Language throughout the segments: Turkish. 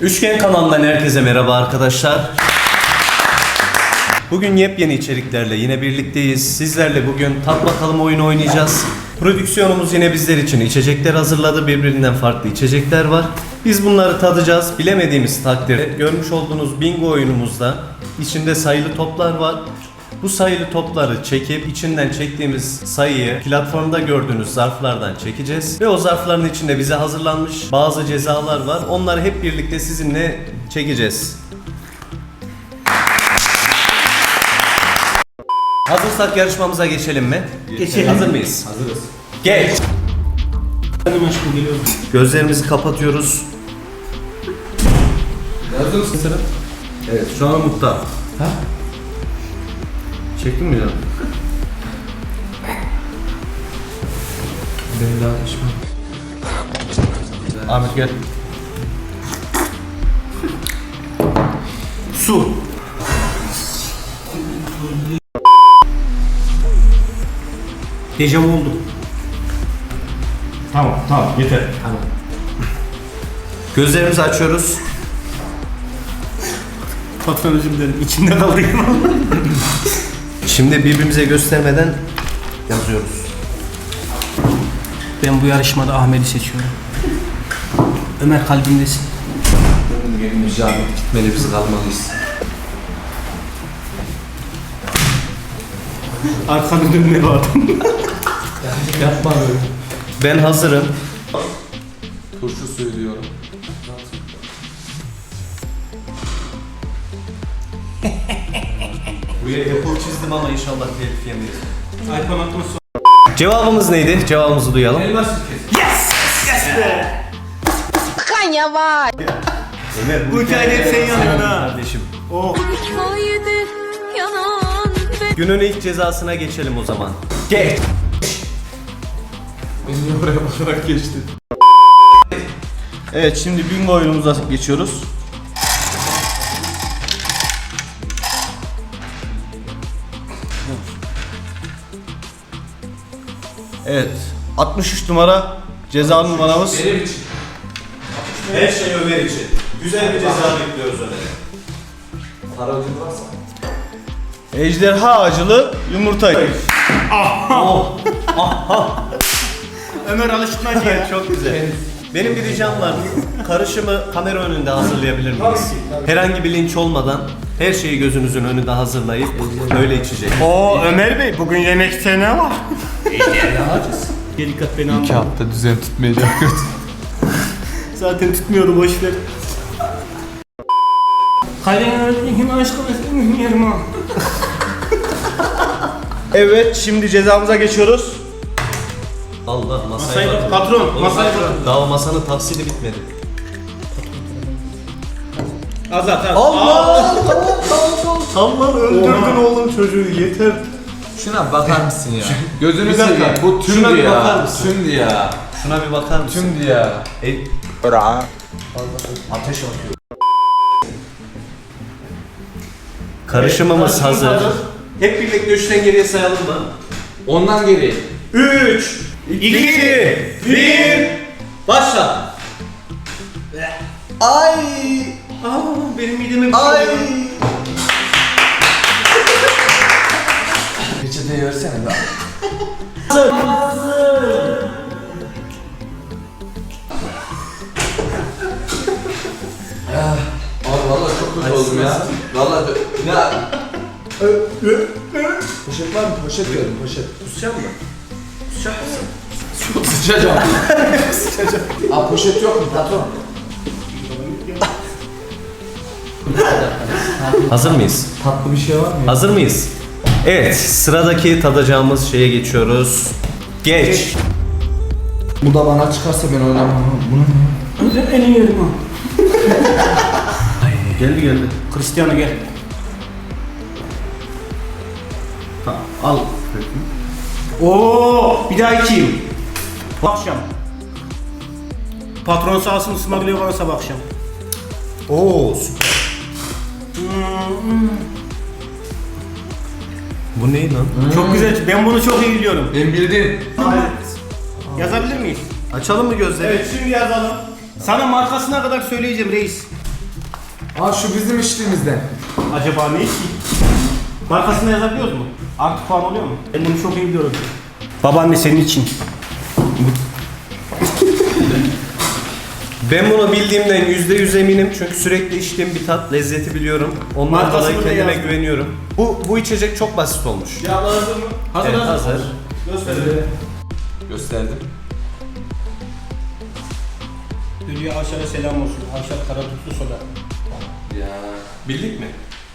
Üçgen kanalından herkese merhaba arkadaşlar. Bugün yepyeni içeriklerle yine birlikteyiz. Sizlerle bugün tat bakalım oyunu oynayacağız. Prodüksiyonumuz yine bizler için içecekler hazırladı. Birbirinden farklı içecekler var. Biz bunları tadacağız. Bilemediğimiz takdirde görmüş olduğunuz bingo oyunumuzda içinde sayılı toplar var. Bu sayılı topları çekip içinden çektiğimiz sayıyı platformda gördüğünüz zarflardan çekeceğiz. Ve o zarfların içinde bize hazırlanmış bazı cezalar var. Onları hep birlikte sizinle çekeceğiz. Hazırsak yarışmamıza geçelim mi? Geçelim. Hazır mıyız? Hazırız. Geç. Benim aşkım geliyorum. Gözlerimizi kapatıyoruz. Hazır mısın sen? Evet, şu an mutlu. Ha? Çektin mi canım? Ben daha içmem. Ahmet gel. Su. Dejavu oldu. Tamam, tamam yeter. Tamam. Gözlerimizi açıyoruz. Patron özür dilerim. İçimde kaldı. Şimdi birbirimize göstermeden yazıyoruz. ben bu yarışmada Ahmet'i seçiyorum. Ömer kalbimdesin. Benim icabet gitmeli biz kalmalıyız. Arkanı dönme bu adam. Yapma böyle. Ben hazırım. Turşu suyu diyorum. Buraya Apple çizdim ama inşallah telif yemeyiz. iPhone atma su. Cevabımız neydi? Cevabımızı duyalım. Elma sirkesi. Kan yavaş. Ömer, Bu hikayede hep sen yanıyorsun ha. Kardeşim. Oh. Günün ilk cezasına geçelim o zaman. Geç. Beni niye oraya bakarak geçti? Evet şimdi bingo oyunumuza geçiyoruz. Evet. 63 numara ceza numaramız. Benim için. Her şey Ömer için. Güzel bir ceza bekliyoruz Ömer'e. Para ödülü varsa. Ejderha acılı yumurta. Ömer alıştırmacı ya. Çok güzel. Benim bir ricam var. Karışımı kamera önünde hazırlayabilir miyiz? Herhangi bir linç olmadan her şeyi gözünüzün önünde hazırlayıp öyle içecek. Oo Ömer Bey bugün yemekte ne var? Dikkat beni İki alma. hafta düzen tutmayacak kötü. Zaten tutmuyordu boş ver. Kalem aşkım yerim ha. Evet şimdi cezamıza geçiyoruz. Allah masaya Masayı bak. patron masayı bırak. Daha masanın tafsili bitmedi. Azat az. Allah! Tam lan öldürdün oğlum çocuğu yeter. Şuna bakar mısın ya? Gözünü Bir dakika, seveyim. Bu şuna tümdü bir bakar mısın? Tümdü ya. Şuna bir bakar mısın? Tümdü ya. E, ateş atıyor. Karışımımız hazır. Hep birlikte üçten geriye sayalım mı? Ondan geri. 3 2 1 Başla. Ay Aa, benim mideme bir şey ay. Peçeteyi versene be. Abi valla çok kötü oldum ya. Valla dö- ya. poşet var mı? Poşet verin poşet. Kusacak mı? Kusacak mısın? Çok sıçacağım. Aa poşet yok mu patron? Hazır mıyız? Tatlı bir şey var mı ya? Hazır mıyız? Evet, sıradaki tadacağımız şeye geçiyoruz. Geç. Bu da bana çıkarsa ben oynamam. Bu ne? Özel en iyi yerim ha. Geldi geldi. Cristiano gel. Tamam, al. Oo, bir daha içeyim. Bu akşam. Patron sağ olsun ısmarlıyor bana sabah akşam. Oo, süper. Bu ne lan? Çok güzel. Ben bunu çok iyi biliyorum. Ben bildim. Yazabilir miyiz? Açalım mı gözleri? Evet şimdi yazalım. Sana markasına kadar söyleyeceğim reis. Aa şu bizim içtiğimizden. Acaba ne ki? Markasını yazabiliyoruz mu? Artı puan oluyor mu? Ben bunu çok iyi biliyorum. Babaanne senin için. Ben bunu bildiğimden %100 eminim çünkü sürekli içtiğim bir tat, lezzeti biliyorum. Ondan Markasını dolayı kendime yazdım. güveniyorum. Bu bu içecek çok basit olmuş. Cevaplar hazır mı? Hazır Evet, hazır. hazır. Gösterelim. Gösterdim. Hülya Avşar'a selam olsun. Avşar karatutlu soda. Ya. Bildik mi?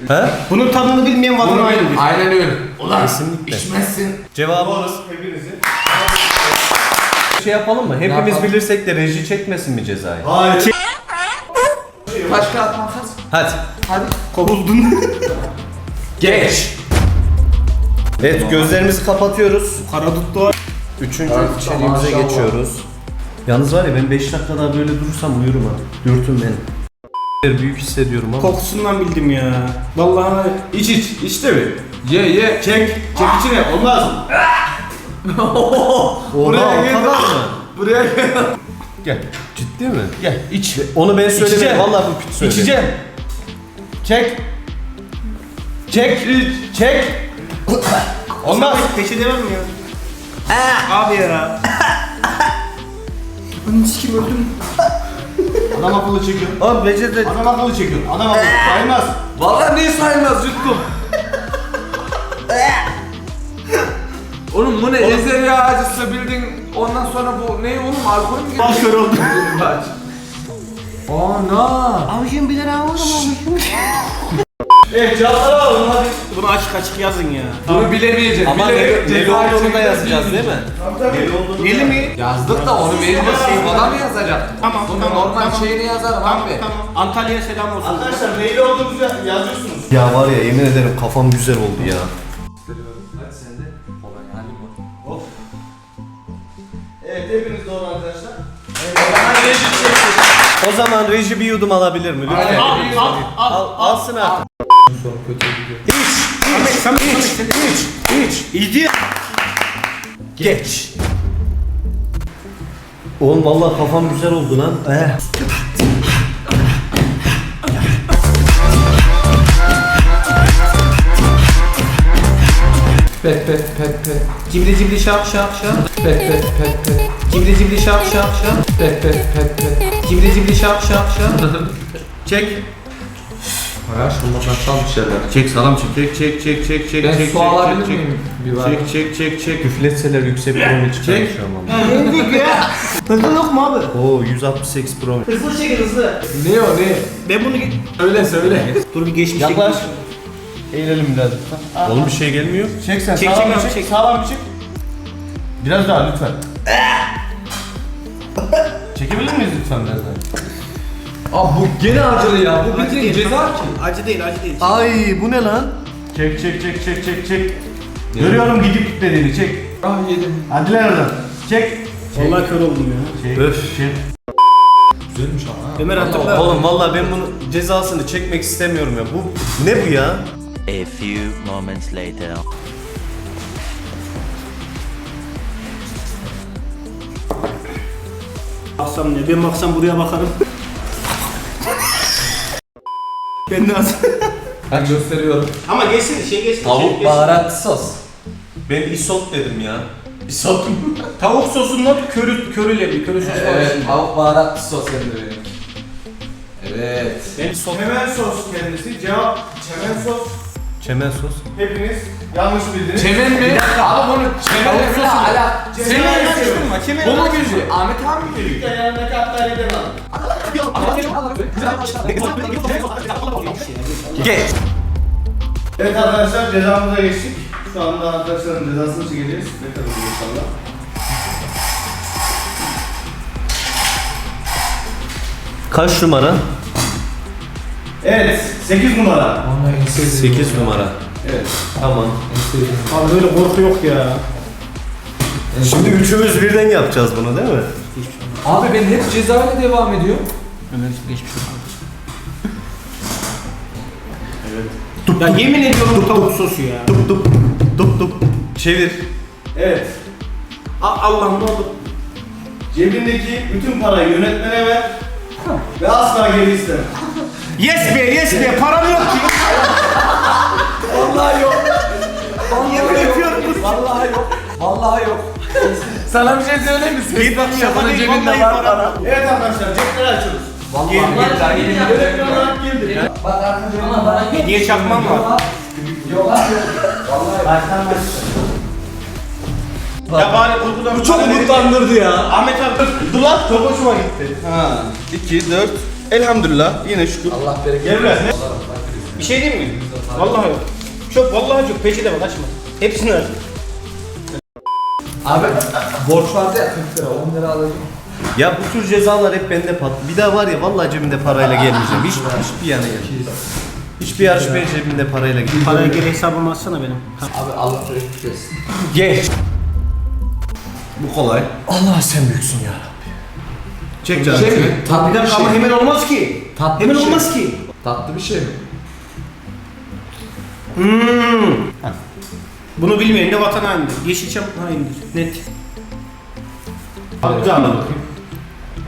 He? Bunun tadını bilmeyen vatan ayrı bil. Aynen öyle. Ulan Kesinlikle. içmezsin. Cevabımız hepinizin. Şey yapalım mı? Hepimiz yapalım? bilirsek de reji çekmesin mi cezayı? Hayır. Kağıt makas? Hadi. Hadi. Kovuldun. Geç. Evet gözlerimizi kapatıyoruz. Karadutlu. Üçüncü Evet, içeriğimize maşallah. geçiyoruz. Yalnız var ya ben 5 dakika daha böyle durursam uyurum ha. Dürtün beni. Büyük hissediyorum ama. Kokusundan bildim ya. Vallahi iç iç. İç de mi? Ye ye. Çek. Çek içine. Olmaz. Buraya o gel. Buraya gel. Gel. Ciddi mi? Gel iç. Onu ben söylemedim. İçeceğim. Vallahi bu pit söyledi. İçeceğim. Çek. Çek. Çek. Olmaz. Peşi demem mi ya? Abi ya. Anam sikim öldüm. Adam akıllı çekiyor. Oğlum becerdi. Adam akıllı çekiyor. Adam akıllı. Saymaz. Vallahi neyi saymaz yuttum. Oğlum bu ne? Ezer ya acısı bildin. Ondan sonra bu ne oğlum alkol mü Bak kör oldu. Ana. Avcım bir lira aldım Evet cevapları alalım hadi. Bunu açık açık yazın ya. Bunu bilemeyecek. Ama Bile- ne, olduğunu da yazacağız değil mi? Neli mi? Yazdık da onu verilmez. Bana mı yazacaktık? Tamam, Bunu tamam, normal tamam. şeyini yazarım abi. Tamam. Antalya'ya selam olsun. Arkadaşlar neyli olduğunuzu yazıyorsunuz. Ya var ya yemin ederim kafam güzel oldu ya. O zaman reji bir yudum alabilir mi lütfen? Al al al. Al, alsın artık. Ahmet sen iç. İç. İç. İyi Geç. Oğlum vallahi kafam güzel oldu lan. Eh. Pet pet pet pet. Cibli cibli şap şap şap. Pet pet pet pet. Cibli cibli şap şap şap. Pet pet pet pet. Cibli cibli şap şap şap. Çek. Hala şunlardan çal bir şeyler. Çek salam çek. Çek çek çek çek çek Ben çek su çek, alabilir çek, miyim? Bir var. Çek çek çek çek. Üfletseler yüksek promil çıkar Çek. şu an vallahi. Hızlı yok mu abi? Oo 168 promil. Hızlı çekin hızlı. Ne o ne? Ben bunu Söyle söyle. Dur bir geçmiş Yaklaş. Eğilelim biraz. Oğlum bir şey gelmiyor. Çek sen Çek, sağlam çek, bir çek. çek. Sağlam bir çek. Biraz daha lütfen. Çekebilir miyiz lütfen biraz daha? Abi bu gene acılı ya. Bu Acı bildiğin değil. ceza ki. Acı değil acı değil. Ay bu ne lan? Çek çek çek çek çek çek. Görüyorum gidip dediğini çek. Ah yedim. Hadi lan oradan. Çek. Vallahi kör oldum ya. Çek. Öf. Çek. Güzelmiş ama ha. Ömer hatırla. Oğlum vallahi ben bunu cezasını çekmek istemiyorum ya. Bu ne bu ya? A few moments later. Baksam ne? Ben baksam buraya bakarım. ben de az. Ben gösteriyorum. Ama geçsin şey geçsin. şey Tavuk geçsin. baharatlı sos. Ben isot dedim ya. Isot. Tavuk sosundan körü körüyle bir körü sos var. Evet. Tavuk baharatlı sos hem de benim. Evet. Ben sos. Çemen sos kendisi. Cevap çemen sos. Çemen sos. Hepiniz yanlış bildiniz. Çemen mi? Abi bunu çemenle mi ala? Çemen Çemen karıştırma, çemen Bu mu karıştırma. güzel? Ahmet abi mi geliyor? Yanındaki Hakkari'den al. Geç. Evet arkadaşlar cezamıza geçtik. Şu anda arkadaşların cezasını çekeceğiz. Ne kadar inşallah. Kaç numara? Evet 8 numara. En sevdiğim 8 numara. Evet. Tamam. En sevdiğim. Abi böyle korku yok ya. Şimdi üçümüz birden yapacağız bunu değil mi? Abi ben hep cezayla devam ediyorum. Ömer geçmiş olsun. Ya yemin ediyorum bu tavuk sosu ya. Dup dup dup dup. Çevir. Evet. A- Allah'ım ne oldu? Cebindeki bütün parayı yönetmene ver. Ve asla geri isteme. Yes be yes be param yok ki. Vallahi yok. Yemin ediyorum. Vallahi yok. Vallahi yok. Sana bir şey söyleyeyim mi? Bir bak şaka değil cebinde vallahi var para. Evet arkadaşlar cepleri açıyoruz. Vallahi billahi yemin ederim. geldi. Niye çakmam var? Ya bari kurgudan Bu çok umutlandırdı ya. Ahmet abi dur lan çok hoşuma gitti. Ha, 2, 4. Elhamdülillah yine şükür. Allah bereket Gel ne? Bir şey diyeyim mi? Vallahi yok. Çok vallahi çok peçete bak açma. Hepsini aç. Abi borç vardı ya 40 lira 10 lira alacağım. Ya bu tür cezalar hep bende pat. Bir daha var ya vallahi cebimde parayla gelmeyeceğim. Hiç, hiçbir yana gelmeyeceğim. Hiçbir yarışmaya cebimde parayla gelmeyeceğim. Paraya geri hesabımı atsana benim. Abi Allah bereket versin. Geç. Bu kolay. Allah sen büyüksün ya. Çek canım. Şey mi? Tatlı Bir dakika şey. ama hemen olmaz ki. Tatlı Hemen şey. olmaz ki. Tatlı bir şey mi? Bunu bilmeyen de vatan hainidir. Yeşilçam hainidir. Net. Hadi al bakayım.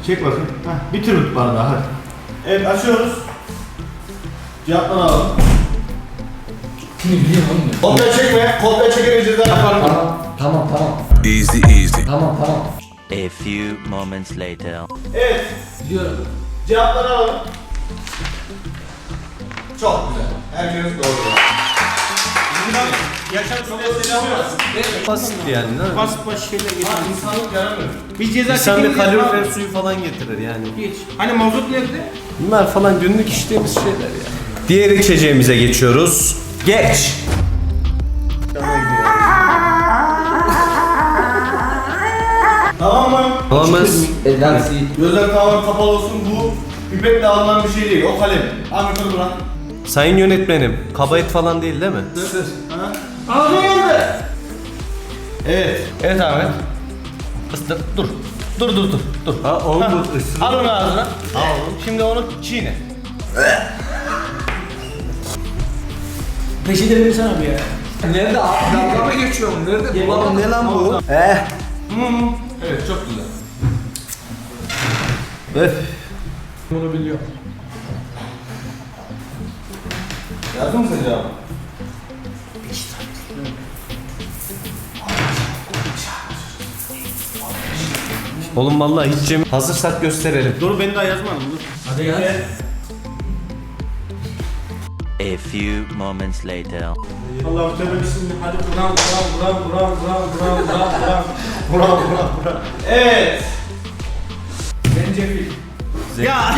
Çek bakayım. Heh, bir tür bardağı hadi. Evet açıyoruz. Cevapları alalım. Kopya çekme. Kopya çekene ceza yaparım. Tamam tamam. Easy, easy. Tamam tamam. A few moments later. Evet. Biliyorum. Cevapları alalım. Çok güzel. Herkes doğru. Yaşam çok selamı var. Basit yani. değil mi? Basit basit şeyler getir. İnsanlık yaramıyor. Biz ceza İnsan bir kalorifer suyu falan getirir yani. Geç. Hani mazot nerede? Bunlar falan günlük içtiğimiz şeyler ya. Diğer içeceğimize geçiyoruz. Geç. Tamam mı? Olamaz. Elden sil. Gözler tamamen kapalı olsun. Bu pipetle alınan bir şey değil. O kalem. Ahmet onu bırak. Sayın yönetmenim, kaba et falan değil değil mi? Ağzına geldi. Evet. Evet Ahmet. Isır, dur. Dur dur dur. Dur. Ha, oğlum Al onu ağzına. Al oğlum. Şimdi onu çiğne. Peşinde verirsen abi ya. Nerede abi? Dalga mı geçiyorum? Nerede? Bulamadım. Ne lan bu? Evet çok güzel. Öf. Bunu biliyorum. Yazdın mı sen cevabı? Oğlum vallahi hiç cem... Hazırsak gösterelim. Dur ben daha yazmadım dur. Hadi ya. A few moments later. Allah'ım tövbe bismillah. Hadi buram buram buram buram buram buram buram buram. Buram buram buram. Evet. Zencefil. Ya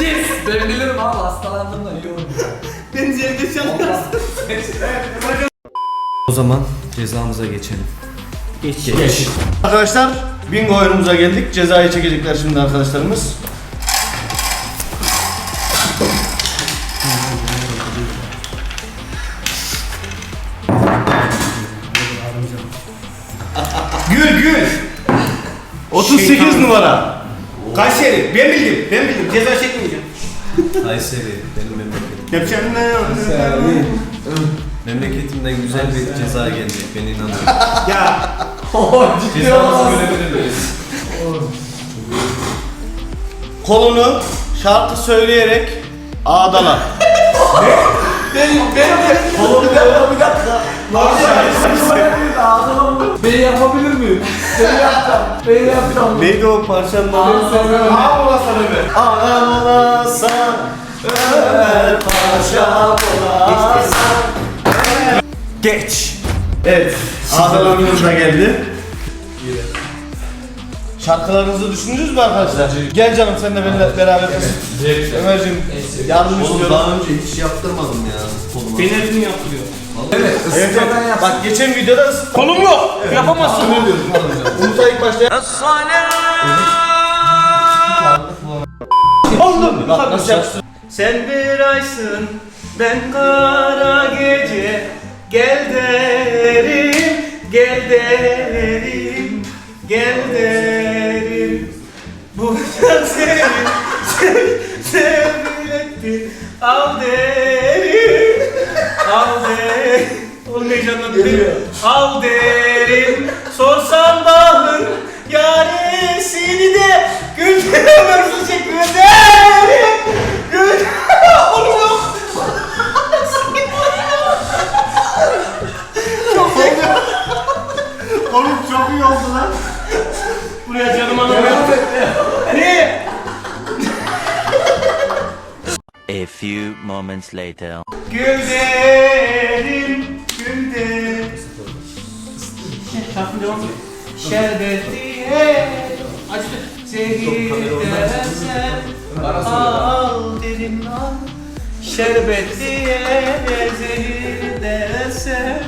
Yes. Ben bilirim abi hastalandığımda iyi olur. ben zevde çalmaz. O zaman cezamıza geçelim. Geç. Geç. Arkadaşlar bingo oyunumuza geldik. Cezayı çekecekler şimdi arkadaşlarımız. 38 numara. Kayseri. Ben bildim. Ben bildim. Ceza çekmeyeceğim. Kayseri, benim memleketim. Yapacağım ne Memleketimden güzel bir ceza gelecek, ben inanıyorum. Ya. Cezamızı görebilir miyiz? Kolunu şarkı söyleyerek ağdala. Ben yapabilir miyim? Ben yapacağım. Ben yapacağım. Neydi o parçanın adı? Ağ ola sana be. Ağam olasan, Ömer Paşa olasan. Geç. Evet. Ağdalarımız da geldi. Şarkılarınızı düşündünüz mü arkadaşlar? Gel canım sen de benimle beraber. Ömerciğim yardım Oğlum istiyorum. daha önce hiç yaptırmadım ya koluma. Ben her gün yaptırıyor. Evet, Evet, ısıtmadan evet. Bak geçen videoda ısıt. Kolum yok. Yapamazsın. Umut'a ilk başta Oldu mu? Bak nasıl yapsın? Sen bir aysın, ben kara gece. Gel derim, gel derim, gel derim. Bu can seni, seni sevgiletti. Al derim, Avde. Oğlum heyecanlandı değil mi? Avderim sorsam bahır yaresini de güldüremem bu şekilde. Gül. Oğlum Oğlum çok iyi oldu. Buraya canım anlamıyorum. Ne? A few moments later. Güzelim. Şarkının devamı. Şerbetiye zehir dersen al derin al. Şerbetiye zehir dersen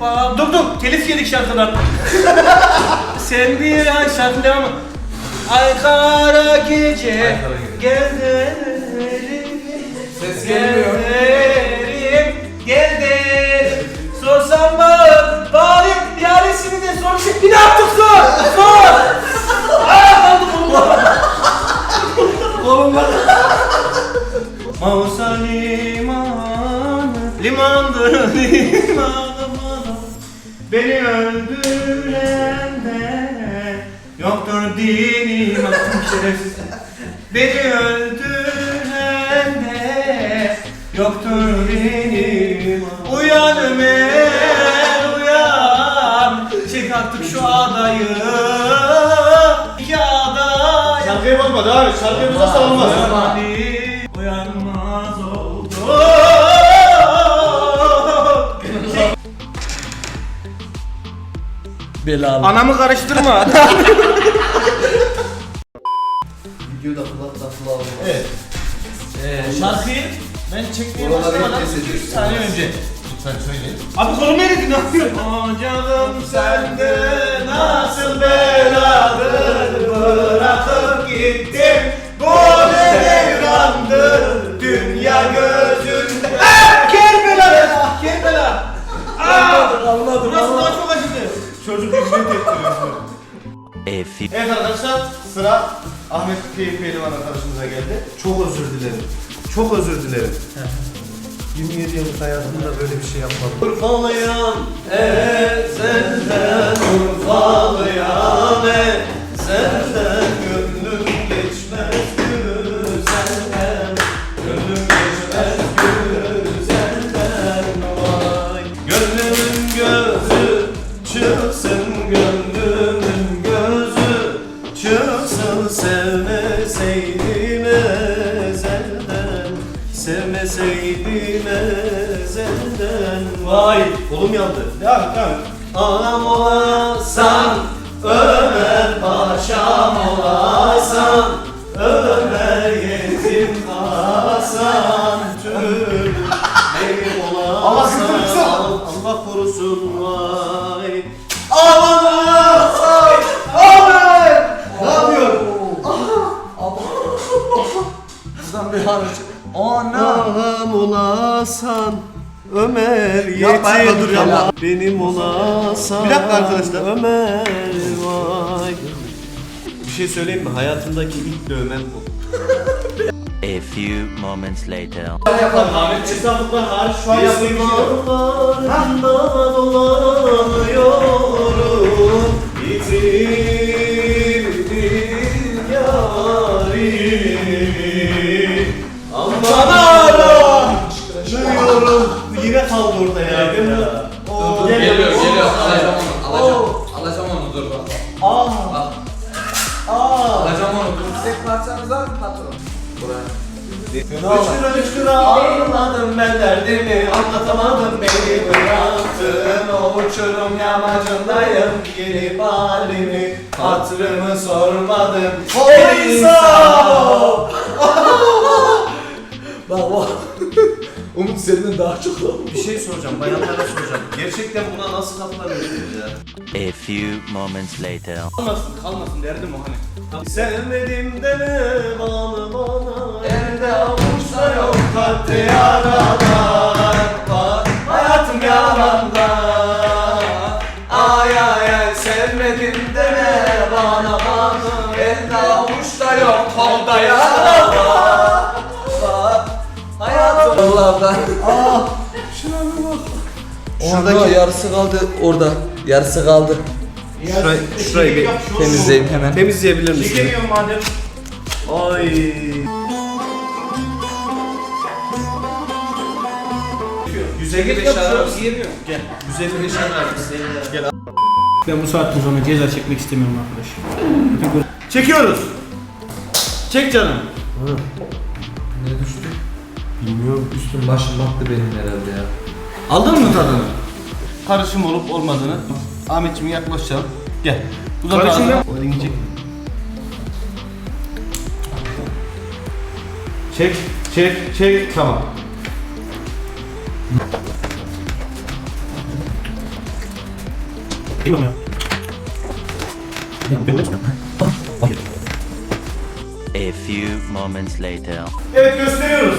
Aa, Dur dur, telif yedik şarkıdan. Sen bir ay şarkı devamı. Ay kara gece gel derim, Ses gel gelmiyor. derim, gel derim. Sorsam bağır, bağırayım, yaresini de sor. Bir de artık sor, sor. Aa, kaldı kolum Kolum var. Mausa liman, limandır liman aman. Beni öldüren de yoktur dinim. Beni öldüren de yoktur dinim Uyan Ömer uyan Çek artık şu adayı İki aday Şarkıyı bozma devam et. Şarkıyı bozarsa olmaz. Uyanmaz oldu Belalı. Anamı karıştırma. Videoda kulakta kulağı Evet. Ee, şarkıyı ben çekmeye başlamadan 3 saniye önce. Lütfen söyleyin. Abi kolumu eridin ne yapıyorsun? Canım sende nasıl beladır? Bırakıp gittim Bu ne devrandır? Dünya gözünde. Ah Kerbela! Kerbela! Aa! Burası daha çok acıdı. Çocuk eziyet ettiriyor. A few Evet arkadaşlar sıra Ahmet Keyif Pehlivan arkadaşımıza geldi. Çok özür dilerim. Çok özür dilerim. 27 yıllık hayatımda böyle bir şey yapmadım. Urfalıyam ezelden Urfalıyam ezelden Gönlüm geçmez kolum yandı Devam et devam et. Anam olasan Ömer paşam olasan Ömer yetim kasan Tüm benim olasan Allah korusun vay Aman vay Ömer Ne yapıyor? Buradan bir hariç. Ana. Ağam olasan Ömer yapma, dur, yetim yapma. benim olasan Bir dakika arkadaşlar. Ömer vay Bir şey söyleyeyim mi? Hayatımdaki ilk dövmem bu. a few moments later. Ahmet İstanbul'dan hariç şu an yok. Yollarında dolanıyorum Yitirdim yarimi Aman Ağlıyorum Yine kaldı orada ya? Oo. Geliyor geliyor. Alacağım onu. Alacağım. Alacağım onu dur bak. Aa. Bak. Aa. Alacağım onu. Dur. Tek parçamız var mı patron? Buraya. Hıçkıra hıçkıra ağladım ben derdimi Anlatamadım beni bıraktın O uçurum yamacındayım Gelip halimi Hatırımı sormadım O insan Umut senden daha çok oldu. Bir şey soracağım bayanlara soracağım Gerçekten buna nasıl katlanıyorsunuz ya? A few moments later. Kalmasın kalmasın derdim o hani. Sevmedim deme bana bana Elde avuçta yok kalpte yaralar Hayatım yalanda Ay ay ay sevmedim deme bana bana Elde avuçta yok kolda yaralar Hayatım Yollardan. Şuradaki- Orada yarısı kaldı orada. Yarısı kaldı. Şurayı, şurayı bir Temizleyeyim hemen. temizleyebilir misin? Çekemiyorum madem. Ay. Güzellik yapıyoruz yiyemiyorum. Gel. 155 lira Gel. Ben bu saatten sonra ceza çekmek istemiyorum arkadaş. Çekiyoruz. Çek canım. Ne düştü? Bilmiyorum üstüm başım battı benim herhalde ya. Aldın mı tadını? Karışım olup olmadığını. Ahmetciğim yaklaşacağım. Gel. Uzat Karışım ağzını. ya. O elini çek. Çek, çek, çek. Tamam. Bilmiyorum ya. A few moments later. Evet gösteriyoruz.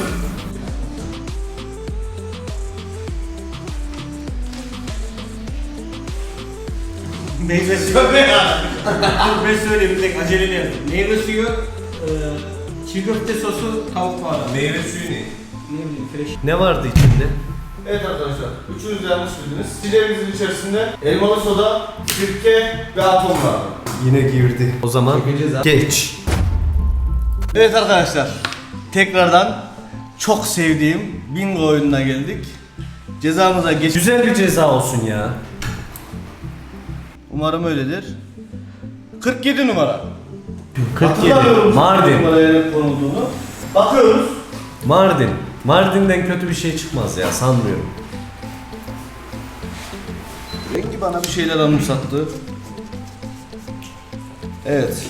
Meyve suyu. Dur ben söyleyeyim bir tek aceleli yapayım. Meyve suyu, e, çiğ köfte sosu, tavuk baharatı. Meyve suyu ne? Ne bileyim fresh. Ne vardı içinde? Evet arkadaşlar, üçünüz de yanlış bildiniz. Silerimizin içerisinde elmalı soda, sirke ve atom var. Yine girdi. O zaman geç. Evet arkadaşlar, tekrardan çok sevdiğim bingo oyununa geldik. Cezamıza geç. Güzel bir ceza olsun ya. Umarım öyledir. 47 numara. 47. Hatırlamıyorum Mardin. numaraya ne konulduğunu. Bakıyoruz. Mardin. Mardin'den kötü bir şey çıkmaz ya sanmıyorum. Rengi bana bir şeyler anımsattı. Evet.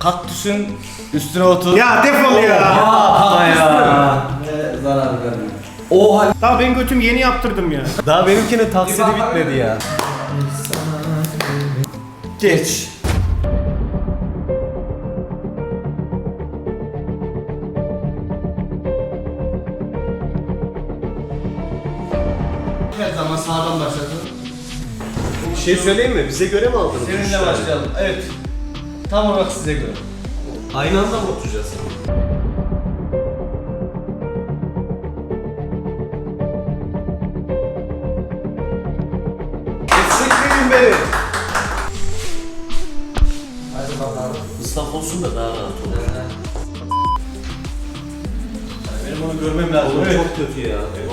Kaktüsün üstüne otur. Ya defol ya. Yapma ya. Ve zarar vermiyor. Oha. Daha ben götüm yeni yaptırdım ya. Daha benimkinin taksidi bitmedi ya. Geç. Her zaman sağdan başlasın. Bir şey söyleyeyim mi? Bize göre mi aldınız? Seninle başlayalım. Evet. Tam olarak size göre. Aynı anda mı oturacağız?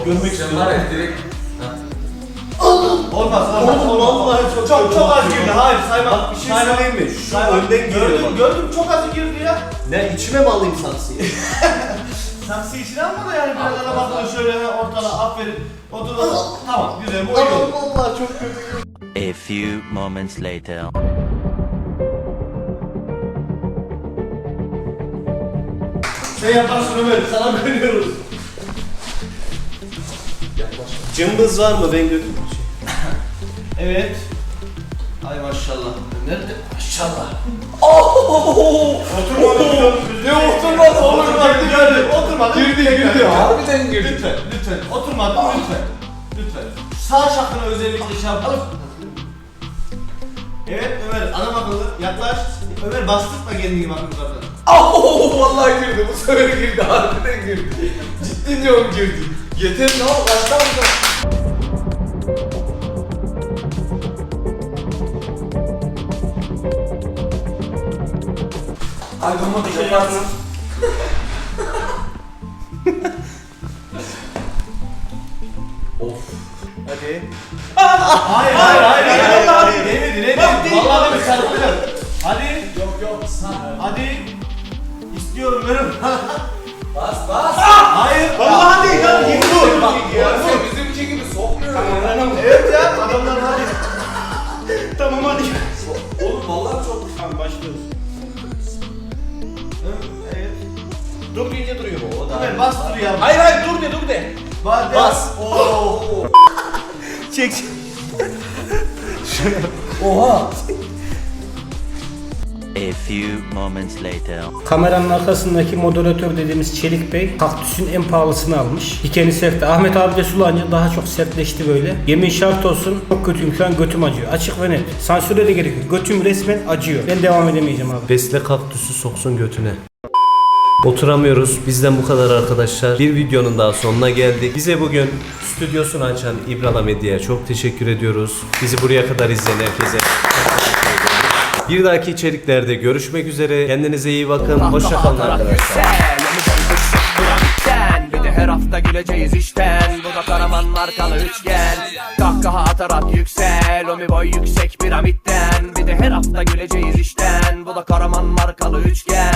Görmek istiyorum. Var ya direkt. Olmaz, olmaz. Oğlum vallahi çok çok, çok az girdi. Hayır, sayma. Bak bir şey Sayma. söyleyeyim mi? Şu Sayma. önden giriyor Gördüm, bak. gördüm. Çok az girdi ya. Ne içime mi alayım saksıyı? Saksı içine alma da yani biraz ara bakma şöyle ortada aferin. Otur otur. Tamam güzel bu oyun. vallahi çok kötü. A few moments later. Sen yaparsın Ömer sana güveniyoruz. Cımbız var mı? Ben götürüm. Evet. Ay maşallah. Nerede? Maşallah. Oturmadı. Ne oturmaz olur mu? Girdi. Oturmadı. Girdi girdi. Harbiden girdi. Lütfen lütfen. Oturmadı lütfen. Lütfen. Sağ şakını özellikle şey yapalım. Evet Ömer adam akıllı yaklaş. Ömer bastırma kendini bakın zaten. Oh vallahi girdi. Bu sefer girdi. Harbiden girdi. Ciddi diyorum girdi. Yeter? Kaçtan mı? Ay tamam şey yaparsın. Hadi. hayır hayır hayır hayır hayır. Değmedi değmedi. Vallahi bir çarpacağım. Hadi. Yok yok. Hadi. İstiyorum benim. Bas bas. Hayır. Vallahi bas dur ya. Hayır hayır dur de dur de. Bas. Bas. Oo. Çek. Oha. A few moments later. Kameranın arkasındaki moderatör dediğimiz Çelik Bey kaktüsün en pahalısını almış. Dikeni sertti. Ahmet abi de sulanınca daha çok sertleşti böyle. Yemin şart olsun çok kötüyüm şu an götüm acıyor. Açık ve net. Sansüre de gerek yok. Götüm resmen acıyor. Ben devam edemeyeceğim abi. Besle kaktüsü soksun götüne. Oturamıyoruz. Bizden bu kadar arkadaşlar. Bir videonun daha sonuna geldik. Bize bugün stüdyosunu açan İbrala Medya'ya çok teşekkür ediyoruz. Bizi buraya kadar izleyen herkese bir dahaki içeriklerde görüşmek üzere. Kendinize iyi bakın. Hoşçakalın arkadaşlar. Bir de her hafta güleceğiz işten Bu da Karaman markalı üçgen Kahkaha atarak yüksel Omi boy yüksek piramitten Bir de her hafta güleceğiz işten Bu da Karaman markalı üçgen